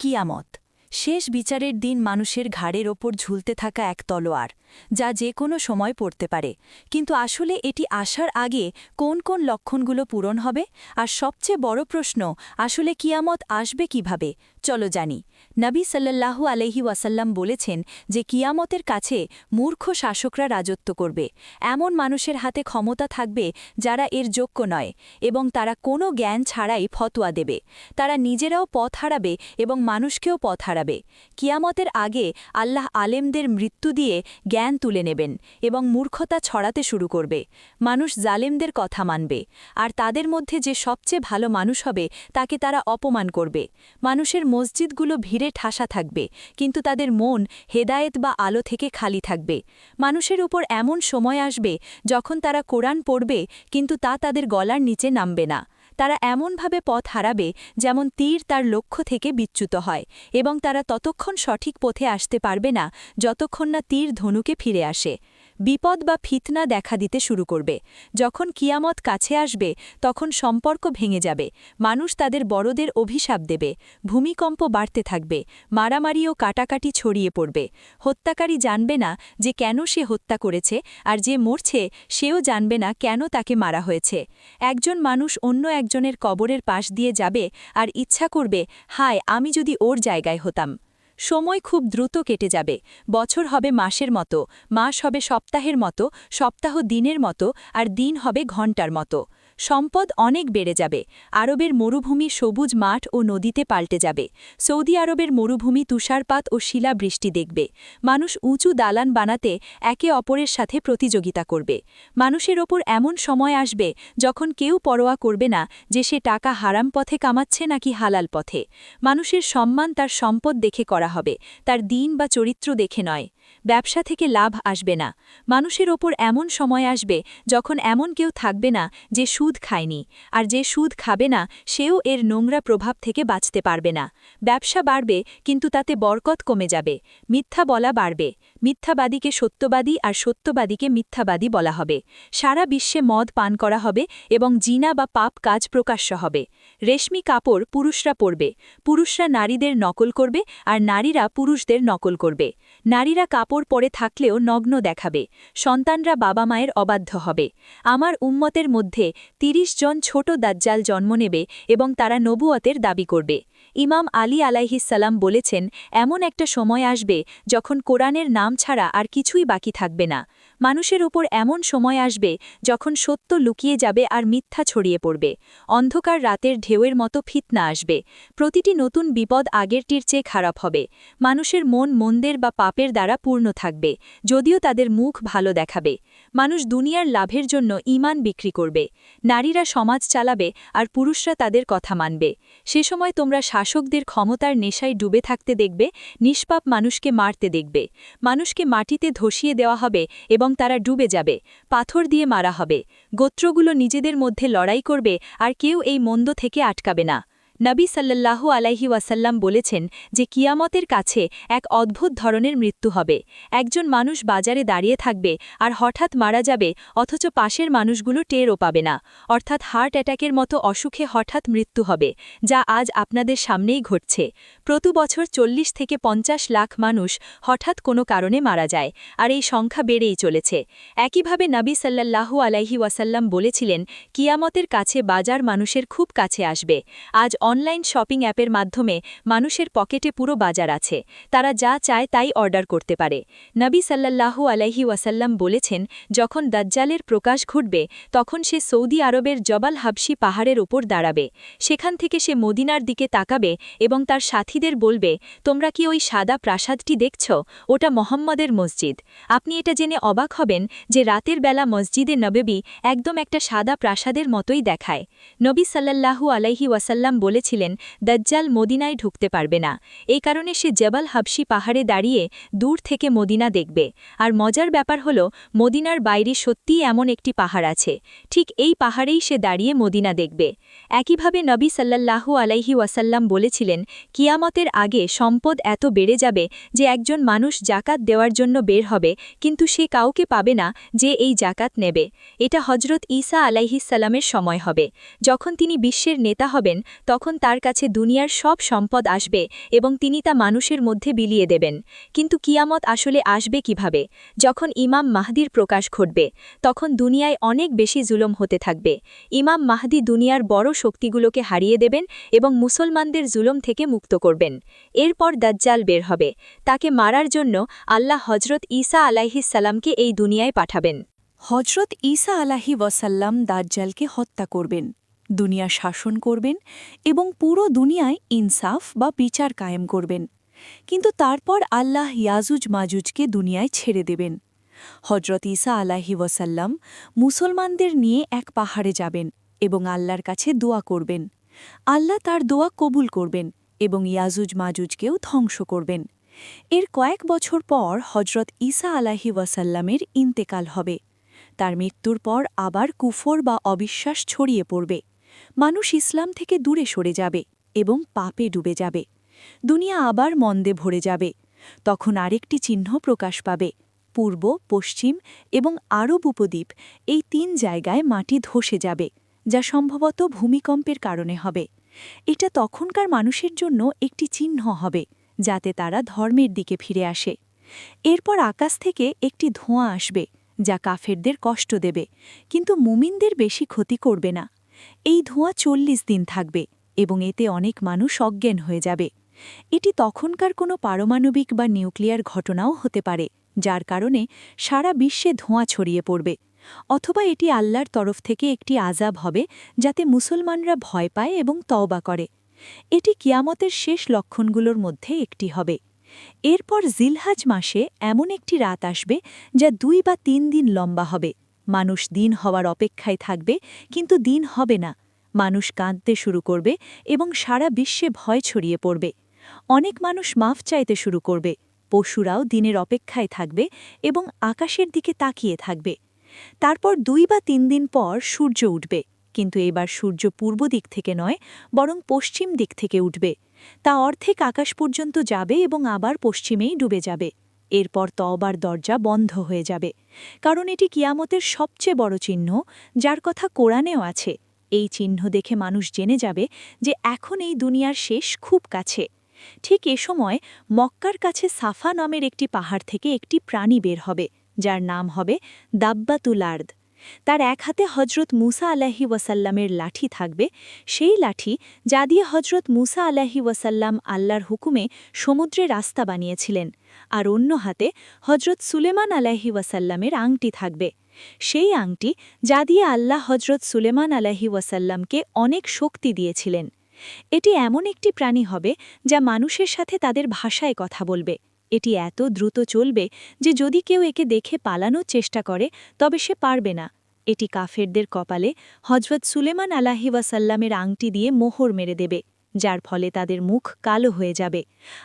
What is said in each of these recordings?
কিয়ামত শেষ বিচারের দিন মানুষের ঘাড়ের ওপর ঝুলতে থাকা এক তলোয়ার, যা যে কোনো সময় পড়তে পারে। কিন্তু আসলে এটি আসার আগে কোন কোন লক্ষণগুলো পূরণ হবে? আর সবচেয়ে বড় প্রশ্ন, আসলে কিয়ামত আসবে কীভাবে? চলো জানি। নবী সাল্লাল্লাহু আলহি ওয়াসাল্লাম বলেছেন যে কিয়ামতের কাছে মূর্খ শাসকরা রাজত্ব করবে। এমন মানুষের হাতে ক্ষমতা থাকবে যারা এর যোগ্য নয় এবং তারা কোনো জ্ঞান ছাড়াই ফতোয়া দেবে। তারা নিজেরাও পথ হারাবে এবং মানুষকেও পথ হারাবে। কিয়ামতের আগে আল্লাহ আলেমদের মৃত্যু দিয়ে জ্ঞান তুলে নেবেন এবং মূর্খতা ছড়াতে শুরু করবে। মানুষ জালেমদের কথা মানবে, আর তাদের মধ্যে যে সবচেয়ে ভালো মানুষ হবে তাকে তারা অপমান করবে। মানুষের মসজিদগুলো ভিড়ে ঠাসা থাকবে, কিন্তু তাদের মন হেদায়েত বা আলো থেকে খালি থাকবে। মানুষের উপর এমন সময় আসবে যখন তারা কোরআন পড়বে, কিন্তু তা তাদের গলার নিচে নামবে না। তারা এমনভাবে পথ হারাবে যেমন তীর তার লক্ষ্য থেকে বিচ্যুত হয়, এবং তারা ততক্ষণ সঠিক পথে আসতে পারবে না যতক্ষণ না তীর ধনুকে ফিরে আসে। বিপদ বা ফিতনা দেখা দিতে শুরু করবে। যখন কিয়ামত কাছে আসবে, তখন সম্পর্ক ভেঙে যাবে। মানুষ তাদের বড়দের অভিশাপ দেবে। ভূমিকম্প বাড়তে থাকবে। মারামারি ও কাটাকাটি ছড়িয়ে পড়বে। হত্যাকারী জানবে না যে কেন সে হত্যা করেছে আর যে মরছে, সেও জানবে না কেন তাকে মারা হয়েছে। একজন মানুষ অন্য একজনের কবরের পাশ দিয়ে যাবে আর ইচ্ছা করবে, হায়, আমি যদি ওর জায়গায় হতাম। সময় খুব দ্রুত কেটে যাবে। বছর হবে মাসের মতো, মাস হবে সপ্তাহের মতো, সপ্তাহ দিনের মতো, আর দিন হবে ঘণ্টার মতো। সম্পদ অনেক বেড়ে যাবে। আরবের মরুভূমি সবুজ মাঠ ও নদীতে পাল্টে যাবে। সৌদি আরবের মরুভূমি তুষারপাত ও শিলাবৃষ্টি দেখবে। মানুষ উঁচু দালান বানাতে একে অপরের সাথে প্রতিযোগিতা করবে। মানুষের ওপর এমন সময় আসবে যখন কেউ পরোয়া করবে না যে সে টাকা হারাম পথে কামাচ্ছে নাকি হালাল পথে। মানুষের সম্মান তার সম্পদ দেখে করা হবে, তার দিন বা চরিত্র দেখে নয়। ব্যবসা থেকে লাভ আসবে না। মানুষের ওপর এমন সময় আসবে যখন এমন কেউ থাকবে না যে সুদ খায়নি, আর যে সুদ খাবে না সেও এর নোংরা প্রভাব থেকে বাঁচতে পারবে না। ব্যবসা বাড়বে, কিন্তু তাতে বরকত কমে যাবে। মিথ্যা বলা বাড়বে। মিথ্যাবাদীকে সত্যবাদী আর সত্যবাদীকে মিথ্যাবাদী বলা হবে। সারা বিশ্বে মদ পান করা হবে এবং জিনা বা পাপ কাজ প্রকাশ্য হবে। রেশমি কাপড় পুরুষরা পরবে। পুরুষরা নারীদের নকল করবে আর নারীরা পুরুষদের নকল করবে। নারীরা কাপড় পরে থাকলেও নগ্ন দেখাবে। সন্তানরা বাবা মায়ের অবাধ্য হবে। আমার উম্মতের মধ্যে ৩০ জন ছোট দাজ্জাল জন্ম নেবে এবং তারা নবুয়তের দাবি করবে। ইমাম আলী আলাইহিসাল্লাম বলেছেন, এমন একটা সময় আসবে যখন কোরআনের নাম ছাড়া আর কিছুই বাকি থাকবে না। মানুষের ওপর এমন সময় আসবে যখন সত্য লুকিয়ে যাবে আর মিথ্যা ছড়িয়ে পড়বে। অন্ধকার রাতের ঢেউয়ের মতো ফিতনা আসবে। প্রতিটি নতুন বিপদ আগেরটির চেয়ে খারাপ হবে। মানুষের মন মন্দের বা পাপের দ্বারা পূর্ণ থাকবে, যদিও তাদের মুখ ভালো দেখাবে। মানুষ দুনিয়ার লাভের জন্য ইমান বিক্রি করবে। নারীরা সমাজ চালাবে আর পুরুষরা তাদের কথা মানবে। সে সময় তোমরা শাসকদের ক্ষমতার নেশায় ডুবে থাকতে দেখবে, নিষ্পাপ মানুষকে মারতে দেখবে। মানুষকে মাটিতে ধসিয়ে দেওয়া হবে এবং তারা ডুবে যাবে, পাথর দিয়ে মারা হবে। গোত্রগুলো নিজেদের মধ্যে লড়াই করবে, আর কেউ এই মন্দ থেকে আটকাবে না। নবী সাল্লাল্লাহু আলাইহি ওয়াসাল্লাম বলেছেন যে কিয়ামতের কাছে এক অদ্ভুত ধরনের মৃত্যু হবে। একজন মানুষ বাজারে দাঁড়িয়ে থাকবে আর হঠাৎ মারা যাবে, অথচ পাশের মানুষগুলো টেরও পাবে না। অর্থাৎ হার্ট অ্যাটাকের মতো অসুখে হঠাৎ মৃত্যু হবে, যা আজ আপনাদের সামনেই ঘটছে। প্রতি বছর চল্লিশ থেকে পঞ্চাশ লাখ মানুষ হঠাৎ কোনো কারণে মারা যায়, আর এই সংখ্যা বেড়েই চলেছে। একইভাবে নবী সাল্লাল্লাহু আলাইহি ওয়াসাল্লাম বলেছিলেন, কিয়ামতের কাছে বাজার মানুষের খুব কাছে আসবে। আজ অনলাইন শপিং অ্যাপের মাধ্যমে মানুষের পকেটে পুরো বাজার আছে। তারা যা চায় তাই অর্ডার করতে পারে। নবী সাল্লাল্লাহু আলাইহি ওয়াসাল্লাম বলেছেন, যখন দাজ্জালের প্রকাশ ঘটবে, তখন সে সৌদি আরবের জবাল হাবসি পাহাড়ের ওপর দাঁড়াবে। সেখান থেকে সে মদিনার দিকে তাকাবে এবং তার সাথীদের বলবে, তোমরা কি ওই সাদা প্রাসাদটি দেখছ? ওটা মোহাম্মদের মসজিদ। আপনি এটা জেনে অবাক হবেন যে রাতের বেলা মসজিদে নবেবি একদম একটা সাদা প্রাসাদের মতোই দেখায়। নবী সাল্লাল্লাহু আলাইহি ওয়াসাল্লাম বলেছিলেন, দজ্জাল মদিনায় ঢুকতে পারবে না। এই কারণে সে জবাল হাবসি পাহাড়ে দাঁড়িয়ে দূর থেকে মদিনা দেখবে। আর মজার ব্যাপার হল, মদিনার বাইরে সত্যিই এমন একটি পাহাড় আছে। ঠিক এই পাহাড়েই সে দাঁড়িয়ে মদিনা দেখবে। একইভাবে নবী সাল্লাল্লাহু আলাইহি ওয়াসাল্লাম বলেছিলেন, কিয়ামতের আগে সম্পদ এত বেড়ে যাবে যে একজন মানুষ জাকাত দেওয়ার জন্য বের হবে, কিন্তু সে কাউকে পাবে না যে এই জাকাত নেবে। এটা হজরত ঈসা আলাইহিসাল্লামের সময় হবে। যখন তিনি বিশ্বের নেতা হবেন, তখন তখন তার কাছে দুনিয়ার সব সম্পদ আসবে এবং তিনি তা মানুষের মধ্যে বিলিয়ে দেবেন, কিন্তু কিয়ামত আসলে আসবে কীভাবে? যখন ইমাম মাহদির প্রকাশ ঘটবে, তখন দুনিয়ায় অনেক বেশি জুলম হতে থাকবে। ইমাম মাহদি দুনিয়ার বড় শক্তিগুলোকে হারিয়ে দেবেন এবং মুসলমানদের জুলম থেকে মুক্ত করবেন। এরপর দাজ্জাল বের হবে। তাকে মারার জন্য আল্লাহ হজরত ঈসা আলাইহিসাল্লামকে এই দুনিয়ায় পাঠাবেন। হজরত ঈসা আলাহি ওয়াসাল্লাম দাজ্জালকে হত্যা করবেন। দুনিয়া শাসন করবেন এবং পুরো দুনিয়ায় ইনসাফ বা বিচার কায়েম করবেন। কিন্তু তারপর আল্লাহ ইয়াজুজ মাজুজকে দুনিয়ায় ছেড়ে দেবেন। হজরত ঈসা আলাহি ওয়াসাল্লাম মুসলমানদের নিয়ে এক পাহাড়ে যাবেন এবং আল্লাহর কাছে দোয়া করবেন। আল্লাহ তার দোয়া কবুল করবেন এবং ইয়াজুজ মাজুজকেও ধ্বংস করবেন। এর কয়েক বছর পর হজরত ঈসা আলাহি ওয়াসাল্লামের ইন্তেকাল হবে। তার মৃত্যুর পর আবার কুফর বা অবিশ্বাস ছড়িয়ে পড়বে। মানুষ ইসলাম থেকে দূরে সরে যাবে এবং পাপে ডুবে যাবে। দুনিয়া আবার মন্দে ভরে যাবে। তখন আরেকটি চিহ্ন প্রকাশ পাবে, পূর্ব, পশ্চিম এবং আরব উপদ্বীপ। এই তিন জায়গায় মাটি ধসে যাবে, যা সম্ভবত ভূমিকম্পের কারণে হবে। এটা তখনকার মানুষের জন্য একটি চিহ্ন হবে, যাতে তারা ধর্মের দিকে ফিরে আসে। এরপর আকাশ থেকে একটি ধোঁয়া আসবে, যা কাফেরদের কষ্ট দেবে, কিন্তু মুমিনদের বেশি ক্ষতি করবে না। এই ধোঁয়া চল্লিশ দিন থাকবে এবং এতে অনেক মানুষ অজ্ঞান হয়ে যাবে। এটি তখনকার কোনো পারমাণবিক বা নিউক্লিয়ার ঘটনাও হতে পারে, যার কারণে সারা বিশ্বে ধোঁয়া ছড়িয়ে পড়বে। অথবা এটি আল্লাহর তরফ থেকে একটি আজাব হবে, যাতে মুসলমানরা ভয় পায় এবং তওবা করে। এটি কিয়ামতের শেষ লক্ষণগুলোর মধ্যে একটি হবে। এরপর জিলহাজ মাসে এমন একটি রাত আসবে, যা দুই বা তিন দিন লম্বা হবে। মানুষ দিন হওয়ার অপেক্ষায় থাকবে, কিন্তু দিন হবে না। মানুষ কাঁদতে শুরু করবে এবং সারা বিশ্বে ভয় ছড়িয়ে পড়বে। অনেক মানুষ মাফ চাইতে শুরু করবে, পশুরাও দিনের অপেক্ষায় থাকবে এবং আকাশের দিকে তাকিয়ে থাকবে। তারপর দুই বা তিন দিন পর সূর্য উঠবে, কিন্তু এবার সূর্য পূর্ব দিক থেকে নয়, বরং পশ্চিম দিক থেকে উঠবে। তা অর্ধেক আকাশ পর্যন্ত যাবে এবং আবার পশ্চিমেই ডুবে যাবে। এরপর তওবার দরজা বন্ধ হয়ে যাবে। কারণ এটি কিয়ামতের সবচেয়ে বড় চিহ্ন, যার কথা কোরআনেও আছে। এই চিহ্ন দেখে মানুষ জেনে যাবে যে এখন এই দুনিয়ার শেষ খুব কাছে। ঠিক এ সময় মক্কার কাছে সাফা নামের একটি পাহাড় থেকে একটি প্রাণী বের হবে, যার নাম হবে দাব্বাতুল আর্দ। তার এক হাতে হজরত মুসা আলাহি ওয়াসাল্লামের লাঠি থাকবে, সেই লাঠি যা দিয়ে হজরত মুসা আলাহি ওয়াসাল্লাম আল্লাহর হুকুমে সমুদ্রে রাস্তা বানিয়েছিলেন, আর অন্য হাতে হজরত সুলেমান আলাহি ওয়াসাল্লামের আংটি থাকবে। সেই আংটি যা দিয়ে আল্লাহ হজরত সুলেমান আলাহি ওয়াসাল্লামকে অনেক শক্তি দিয়েছিলেন। এটি এমন একটি প্রাণী হবে যা মানুষের সাথে তাদের ভাষায় কথা বলবে। এটি এত দ্রুত চলবে যে যদি কেউ একে দেখে পালানোর চেষ্টা করে, তবে সে পারবে না। এটি কাফেরদের কপালে হজরত সুলেমান আলাহি ওয়াসাল্লামের আংটি দিয়ে মোহর মেরে দেবে, যার ফলে তাদের মুখ কালো হয়ে যাবে।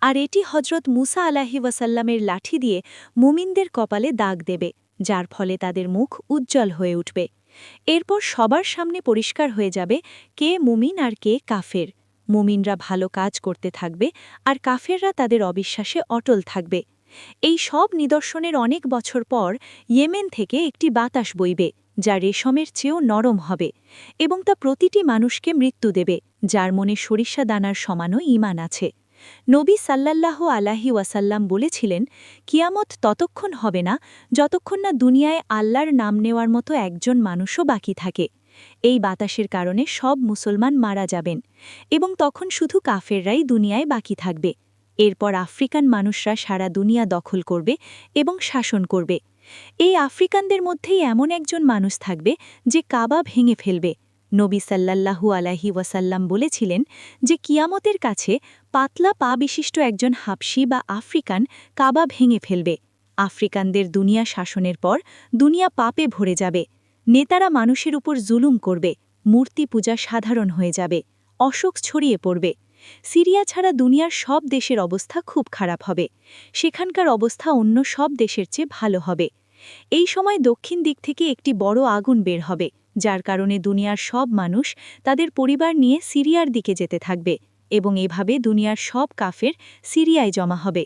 আর এটি হজরত মুসা আলাহি ওয়াসাল্লামের লাঠি দিয়ে মুমিনদের কপালে দাগ দেবে, যার ফলে তাদের মুখ উজ্জ্বল হয়ে উঠবে। এরপর সবার সামনে পরিষ্কার হয়ে যাবে কে মুমিন আর কে কাফের। মুমিনরা ভালো কাজ করতে থাকবে আর কাফেররা তাদের অবিশ্বাসে অটল থাকবে। এই সব নিদর্শনের অনেক বছর পর ইয়েমেন থেকে একটি বাতাস বইবে, যা রেশমের চেয়েও নরম হবে এবং তা প্রতিটি মানুষকে মৃত্যু দেবে, যার মনে সরিষা দানার সমানও ইমান আছে। নবী সাল্লাল্লাহ আলাহি ওয়াসাল্লাম বলেছিলেন, কিয়ামত ততক্ষণ হবে না যতক্ষণ না দুনিয়ায় আল্লাহর নাম নেওয়ার মতো একজন মানুষও বাকি থাকে। এই বাতাসের কারণে সব মুসলমান মারা যাবেন এবং তখন শুধু কাফেররাই দুনিয়ায় বাকি থাকবে। এরপর আফ্রিকান মানুষরা সারা দুনিয়া দখল করবে এবং শাসন করবে। এই আফ্রিকানদের মধ্যেই এমন একজন মানুষ থাকবে যে কাবা ভেঙে ফেলবে। নবী সাল্লাল্লাহু আলাহি ওয়াসাল্লাম বলেছিলেন যে কিয়ামতের কাছে পাতলা পা বিশিষ্ট একজন হাবসি বা আফ্রিকান কাবা ভেঙে ফেলবে। আফ্রিকানদের দুনিয়া শাসনের পর দুনিয়া পাপে ভরে যাবে। নেতারা মানুষের উপর জুলুম করবে, মূর্তি পূজা সাধারণ হয়ে যাবে, অশোক ছড়িয়ে পড়বে। সিরিয়া ছাড়া দুনিয়ার সব দেশের অবস্থা খুব খারাপ হবে। সেখানকার অবস্থা অন্য সব দেশের চেয়ে ভালো হবে। এই সময় দক্ষিণ দিক থেকে একটি বড় আগুন বের হবে, যার কারণে দুনিয়ার সব মানুষ তাদের পরিবার নিয়ে সিরিয়ার দিকে যেতে থাকবে এবং এভাবে দুনিয়ার সব কাফের সিরিয়ায় জমা হবে।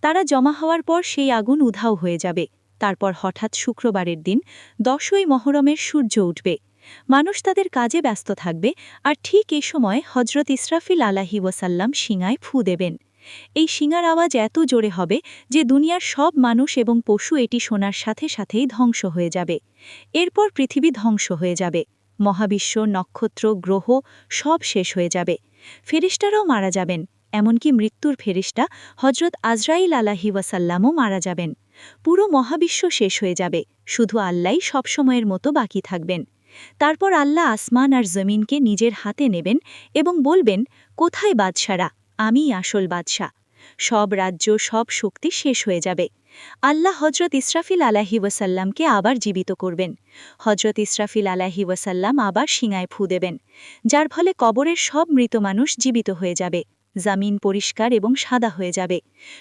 তারা জমা হওয়ার পর সেই আগুন উধাও হয়ে যাবে। তারপর হঠাৎ শুক্রবারের দিন দশই মহরমের সূর্য উঠবে। মানুষ তাদের কাজে ব্যস্ত থাকবে আর ঠিক এই সময় হজরত ইসরাফিল আলাহি ওয়াসাল্লাম শিঙায় ফু দেবেন। এই শিঙার আওয়াজ এত জোরে হবে যে দুনিয়ার সব মানুষ এবং পশু এটি শোনার সাথে সাথেই ধ্বংস হয়ে যাবে। এরপর পৃথিবী ধ্বংস হয়ে যাবে। মহাবিশ্ব, নক্ষত্র, গ্রহ সব শেষ হয়ে যাবে। ফেরিস্টারাও মারা যাবেন। এমনকি মৃত্যুর ফেরিস্টা হজরত আজরাইল আলাহি ওয়াসাল্লামও মারা যাবেন। পুরো মহাবিশ্ব শেষ হয়ে যাবে, শুধু আল্লাহ সবসময়ের মতো বাকি থাকবেন। তারপর আল্লাহ আসমান আর জমিনকে নিজের হাতে নেবেন এবং বলবেন, কোথায় বাদশারা? আমিই আসল বাদশাহ। সব রাজ্য, সব শক্তি শেষ হয়ে যাবে। আল্লাহ হজরত ইসরাফিল আলাহি ওয়াসাল্লামকে আবার জীবিত করবেন। হজরত ইসরাফিল আলাহি ওয়াসাল্লাম আবার শিঙায় ফু দেবেন, যার ফলে কবরের সব মৃত মানুষ জীবিত হয়ে যাবে। জামিন পরিষ্কার এবং সাদা হয়ে যাবে।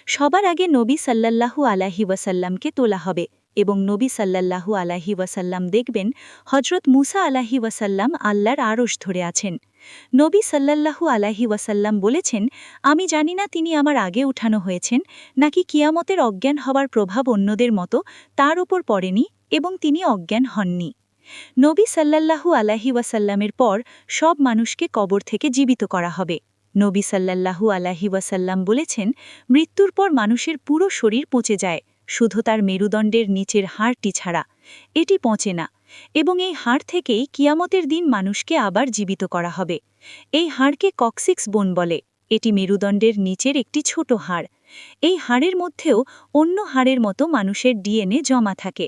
সবার আগে নবী সাল্লাল্লাহু আলাহি ওয়াসাল্লামকে তোলা হবে এবং নবী সাল্লাল্লাহু আলাহি ওয়াসাল্লাম দেখবেন হজরত মুসা আলাহি ওয়াসাল্লাম আল্লাহর আড়স ধরে আছেন। নবী সাল্লাল্লাহু আলাহি ওয়াসাল্লাম বলেছেন, আমি জানি না তিনি আমার আগে উঠানো হয়েছেন, নাকি কিয়ামতের অজ্ঞান হওয়ার প্রভাব অন্যদের মতো তার উপর পড়েনি এবং তিনি অজ্ঞান হননি। নবী সাল্লাল্লাহু আলাহি ওয়াসাল্লামের পর সব মানুষকে কবর থেকে জীবিত করা হবে। নবী সাল্লাল্লাহু আলাহি ওয়াসাল্লাম বলেছেন, মৃত্যুর পর মানুষের পুরো শরীর পচে যায়, শুধু তার মেরুদণ্ডের নিচের হাড়টি ছাড়া। এটি পচে না, এবং এই হাড় থেকেই কিয়ামতের দিন মানুষকে আবার জীবিত করা হবে। এই হাড়কে কক্সিক্স বোন বলে, এটি মেরুদণ্ডের নিচের একটি ছোট হাড়। এই হাড়ের মধ্যেও অন্য হাড়ের মতো মানুষের ডিএনএ জমা থাকে।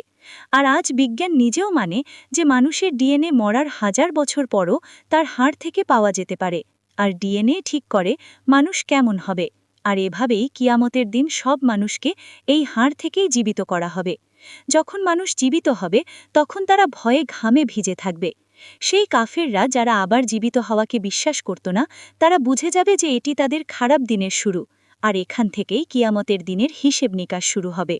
আর আজ বিজ্ঞান নিজেও মানে যে মানুষের ডিএনএ মরার হাজার বছর পরও তার হাড় থেকে পাওয়া যেতে পারে। আর ডিএনএ ঠিক করে মানুষ কেমন হবে। আর এভাবেই কিয়ামতের দিন সব মানুষকে এই হাড় থেকেই জীবিত করা হবে। যখন মানুষ জীবিত হবে, তখন তারা ভয়ে ঘামে ভিজে থাকবে। সেই কাফেররা যারা আবার জীবিত হওয়াকে বিশ্বাস করত না, তারা বুঝে যাবে যে এটি তাদের খারাপ দিনের শুরু। আর এখান থেকেই কিয়ামতের দিনের হিসেব নিকাশ শুরু হবে।